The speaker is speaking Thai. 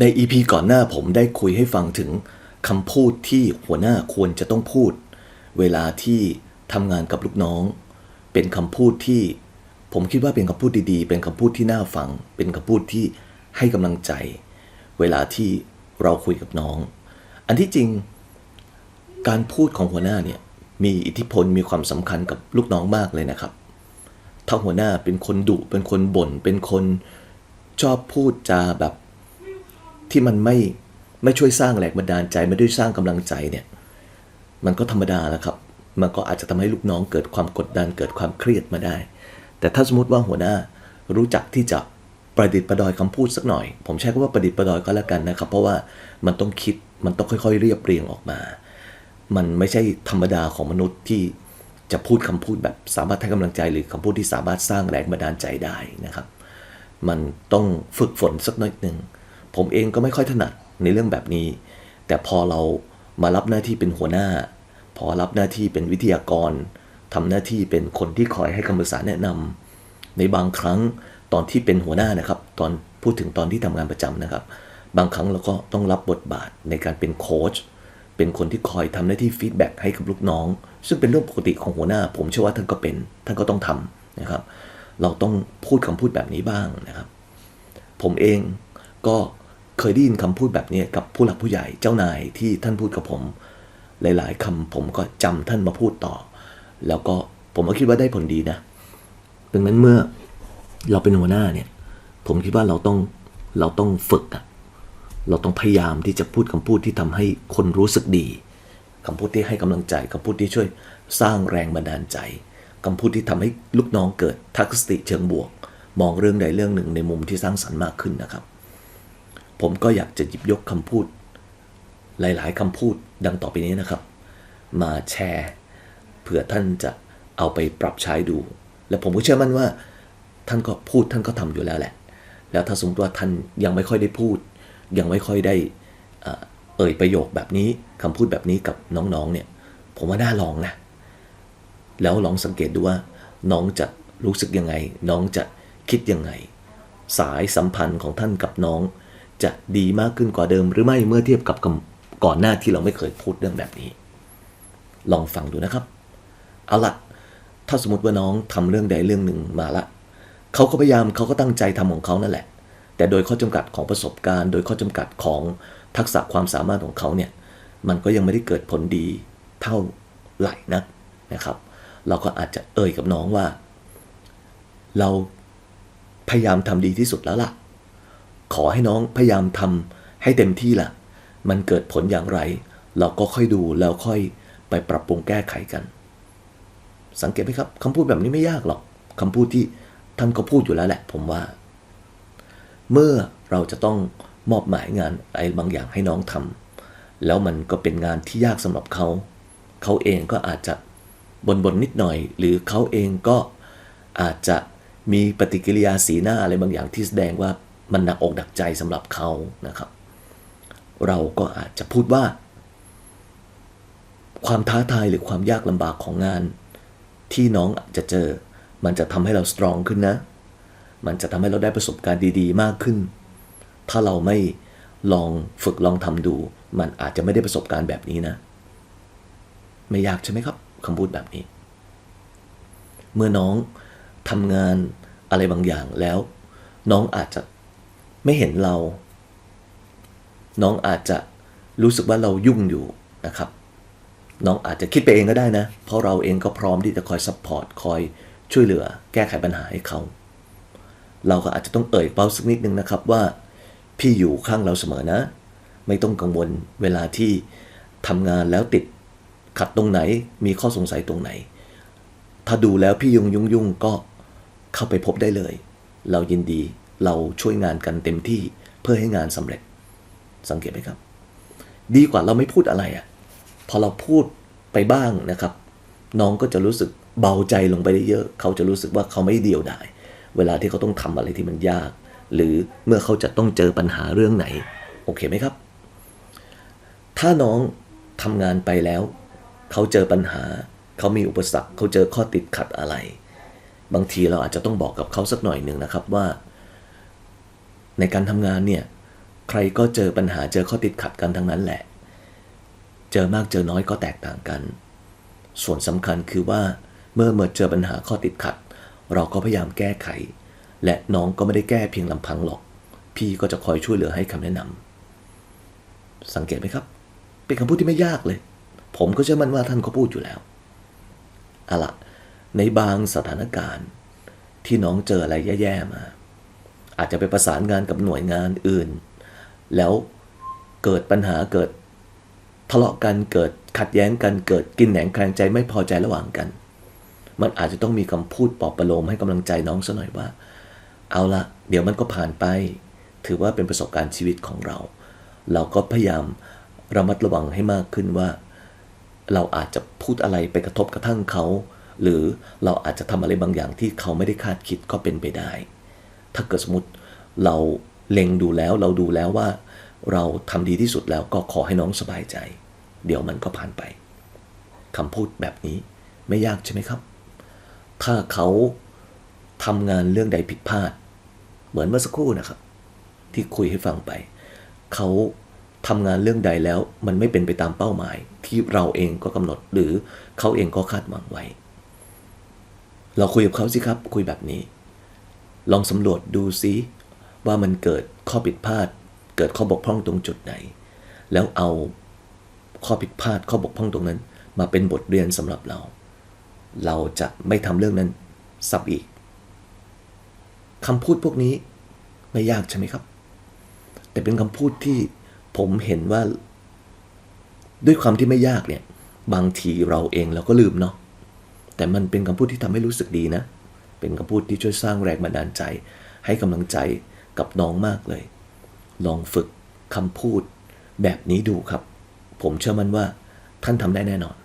ใน EP ก่อนหน้าผมได้คุยให้ฟังถึงคำพูดที่หัวหน้าควรจะต้องพูด เวลาที่ทำงานกับลูกน้อง เป็นคำพูดที่ ผมคิดว่าเป็นคำพูดดีๆ เป็นคำพูดที่น่าฟัง เป็นคำพูดที่ให้กำลังใจ เวลาที่เราคุยกับน้อง อันที่จริง การพูดของหัวหน้าเนี่ยมีอิทธิพลมีความสำคัญกับลูกน้องมากเลยนะครับ ถ้าหัวหน้าเป็นคนดุเป็นคนบ่นเป็นคนชอบพูดจาแบบ ที่มันไม่ไม่ช่วยสร้างแรงบันดาลใจไม่ได้สร้างกำลังใจเนี่ยมันก็ธรรมดาแล้วครับ มันก็อาจจะทำให้ลูกน้องเกิดความกดดันเกิดความเครียดมาได้ แต่ถ้าสมมติว่าหัวหน้ารู้จักที่จะประดิษฐ์ประดอยคำพูดสักหน่อย ผมใช้คำว่าประดิษฐ์ประดอยก็แล้วกันนะครับ เพราะว่ามันต้องคิดมันต้องค่อยๆ เรียบเรียงออกมา มันไม่ใช่ธรรมดาของมนุษย์ที่จะพูดคำพูดแบบสามารถให้กำลังใจหรือคำพูดที่สามารถสร้างแรงบันดาลใจได้นะครับ มันต้องฝึกฝนสักน่อยหนึ่ง ผมเองก็ไม่ค่อยถนัดในเรื่องแบบนี้ แต่พอเรามารับหน้าที่เป็นหัวหน้า พอรับหน้าที่เป็นวิทยากรทำหน้าที่เป็นคนที่คอยให้คำปรึกษาแนะนำในบางครั้งตอนที่เป็นหัวหน้านะครับ ตอนพูดถึงตอนที่ทำงานประจำนะครับ บางครั้งเราก็ต้องรับบทบาทในการเป็นโค้ชเป็นคนที่คอยทำหน้าที่ฟีดแบ็กให้กับลูกน้อง ซึ่งเป็นเรื่องปกติของหัวหน้า ผมเชื่อว่าท่านก็เป็น ท่านก็ต้องทำนะครับ เราต้องพูดคำพูดแบบนี้บ้างนะครับ ผมเองก็ เคยได้ยินคำพูดแบบนี้กับผู้หลักผู้ใหญ่เจ้านายที่ท่านพูดกับผม หลาย ๆคำผมก็จำท่านมาพูดต่อ แล้วก็ผมก็คิดว่าได้ผลดีนะดังนั้นเมื่อเราเป็นหัวหน้าเนี่ย ผมคิดว่าเราต้องเราต้องฝึกอะเราต้องพยายามที่จะพูดคำพูดที่ทำให้คนรู้สึกดีคำพูดที่ให้กำลังใจคำพูดที่ช่วยสร้างแรงบันดาลใจคำพูดที่ทำให้ลูกน้องเกิดทักษะเชิงบวก มองเรื่องใดเรื่องหนึ่งในมุมที่สร้างสรรค์มากขึ้นนะครับ ผมก็อยากจะหยิบยกคำพูด หลายๆคำพูดดังต่อไปนี้นะครับ มาแชร์เผื่อท่านจะเอาไปปรับใช้ดู และผมก็เชื่อมั่นว่า ท่านก็พูดท่านก็ทำอยู่แล้วแหละ แล้วถ้าสมมติว่าท่านยังไม่ค่อยได้พูด ยังไม่ค่อยได้เอ่ยประโยคแบบนี้คำพูดแบบนี้กับน้องๆเนี่ยผมว่าน่าลองนะ แล้วลองสังเกตดูว่า น้องจะรู้สึกยังไง น้องจะคิดยังไง สายสัมพันธ์ของท่านกับน้อง จะดีมากขึ้นกว่าเดิม หรือไม่เมื่อเทียบกับก่อนหน้าที่เราไม่เคยพูดเรื่องแบบนี้ ลองฟังดูนะครับ เอาละถ้าสมมติว่าน้องทำเรื่องใดเรื่องหนึ่งมาละเขาก็พยายามเขาก็ตั้งใจทำของเขานั่นแหละ แต่โดยข้อจำกัดของประสบการณ์ โดยข้อจำกัดของทักษะความสามารถของเขาเนี่ยมันก็ยังไม่ได้เกิดผลดีเท่าไหร่นักนะครับ เราก็อาจจะเอ่ยกับน้องว่า เราพยายามทำดีที่สุดแล้วล่ะ ขอให้น้องพยายามทำให้เต็มที่ล่ะ มันเกิดผลอย่างไร เราก็ค่อยดูแล้วค่อยไปปรับปรุงแก้ไขกัน สังเกตไหมครับคำพูดแบบนี้ไม่ยากหรอกคำพูดที่ท่านก็พูดอยู่แล้วแหละ ผมว่า เมื่อเราจะต้องมอบหมายงานอะไรบางอย่างให้น้องทำแล้วมันก็เป็นงานที่ยากสำหรับเขา เขาเองก็อาจจะบนบนๆนิดหน่อย หรือเขาเองก็อาจจะมีปฏิกิริยาสีหน้าอะไรบางอย่างที่แสดงว่า มันหนักอกหนักใจสำหรับเขานะครับ เราก็อาจจะพูดว่า ความท้าทายหรือความยากลำบากของงาน ที่น้องจะเจอ มันจะทำให้เราสตรองขึ้นนะ มันจะทำให้เราได้ประสบการณ์ดีๆ มากขึ้น ถ้าเราไม่ลองฝึกลองทำดู มันอาจจะไม่ได้ประสบการณ์แบบนี้นะ ไม่ยากใช่ไหมครับคำพูดแบบนี้ เมื่อน้องทำงานอะไรบางอย่างแล้ว น้องอาจจะ ไม่เห็นเรา น้องอาจจะรู้สึกว่าเรายุ่งอยู่นะครับ น้องอาจจะคิดไปเองก็ได้นะ เพราะเราเองก็พร้อมที่จะคอยซัพพอร์ตคอยช่วยเหลือ แก้ไขปัญหาให้เขา เราก็อาจจะต้องเอ่ยเป้าสักนิดนึงนะครับว่า พี่อยู่ข้างเราเสมอนะ ไม่ต้องกังวลเวลาที่ทำงานแล้วติดขัดตรงไหนมีข้อสงสัยตรงไหน ถ้าดูแล้วพี่ยุ่งยุ่งยุ่งก็เข้าไปพบได้เลย เรายินดี เราช่วยงานกันเต็มที่เพื่อให้งานสำเร็จ สังเกตไหมครับ ดีกว่าเราไม่พูดอะไรอะ่ะพอเราพูดไปบ้างนะครับ น้องก็จะรู้สึกเบาใจลงไปได้เยอะ เขาจะรู้สึกว่าเขาไม่เดียวดายเวลาที่เขาต้องทำอะไรที่มันยาก หรือเมื่อเขาจะต้องเจอปัญหาเรื่องไหน โอเคไหมครับ ถ้าน้องทำงานไปแล้ว เขาเจอปัญหา เขามีอุปสรรค เขาเจอข้อติดขัดอะไร บางทีเราอาจจะต้องบอกกับเขาสักหน่อยหนึ่งนะครับว่า ในการทำงานเนี่ยใครก็เจอปัญหาเจอข้อติดขัดกันทั้งนั้นแหละ เจอมากเจอน้อยก็แตกต่างกัน ส่วนสำคัญคือว่าเมื่อเมื่อเจอปัญหาข้อติดขัด เราก็พยายามแก้ไข และน้องก็ไม่ได้แก้เพียงลำพังหรอก พี่ก็จะคอยช่วยเหลือให้คำแนะนำสังเกตไหมครับ เป็นคำพูดที่ไม่ยากเลย ผมก็เชื่อมั่นว่าท่านก็พูดอยู่แล้วอะละในบางสถานการณ์ที่น้องเจออะไรแย่ๆมา อาจจะไปประสานงานกับหน่วยงานอื่น แล้วเกิดปัญหาเกิดทะเลาะกันเกิดขัดแย้งกันเกิดกินแหนงแคลงใจไม่พอใจระหว่างกัน มันอาจจะต้องมีคำพูดปลอบประโลมให้กำลังใจน้องซะหน่อยว่า เอาละเดี๋ยวมันก็ผ่านไป ถือว่าเป็นประสบการณ์ชีวิตของเรา เราก็พยายามระมัดระวังให้มากขึ้นว่า เราอาจจะพูดอะไรไปกระทบกระทั่งเขา หรือเราอาจจะทำอะไรบางอย่างที่เขาไม่ได้คาดคิดก็เป็นไปได้ ถ้าเกิดสมมติเราเล็งดูแล้วเราดูแล้วว่า เราทำดีที่สุดแล้วก็ขอให้น้องสบายใจ เดี๋ยวมันก็ผ่านไปคำพูดแบบนี้ไม่ยากใช่ไหมครับ ถ้าเขาทำงานเรื่องใดผิดพลาด เหมือนเมื่อสักครู่นะครับ ที่คุยให้ฟังไป เขาทำงานเรื่องใดแล้วมันไม่เป็นไปตามเป้าหมาย ที่เราเองก็กำหนดหรือเขาเองก็คาดหวังไว้ เราคุยกับเขาสิครับ คุยแบบนี้ ลองสำรวจดูซิว่ามันเกิดข้อผิดพลาด เกิดข้อบกพร่องตรงจุดไหน แล้วเอาข้อผิดพลาดข้อบกพร่องตรงนั้น มาเป็นบทเรียนสำหรับเรา เราจะไม่ทำเรื่องนั้นซ้ำอีกคำพูดพวกนี้ไม่ยากใช่ไหมครับ แต่เป็นคำพูดที่ผมเห็นว่า ด้วยความที่ไม่ยากเนี่ย บางทีเราเองเราก็ลืมเนาะแต่มันเป็นคำพูดที่ทำให้รู้สึกดีนะ เป็นคำพูดที่ช่วยสร้างแรงบันดาลใจ ให้กำลังใจกับน้องมากเลย ลองฝึกคำพูดแบบนี้ดูครับ ผมเชื่อมั่นว่าท่านทำได้แน่นอน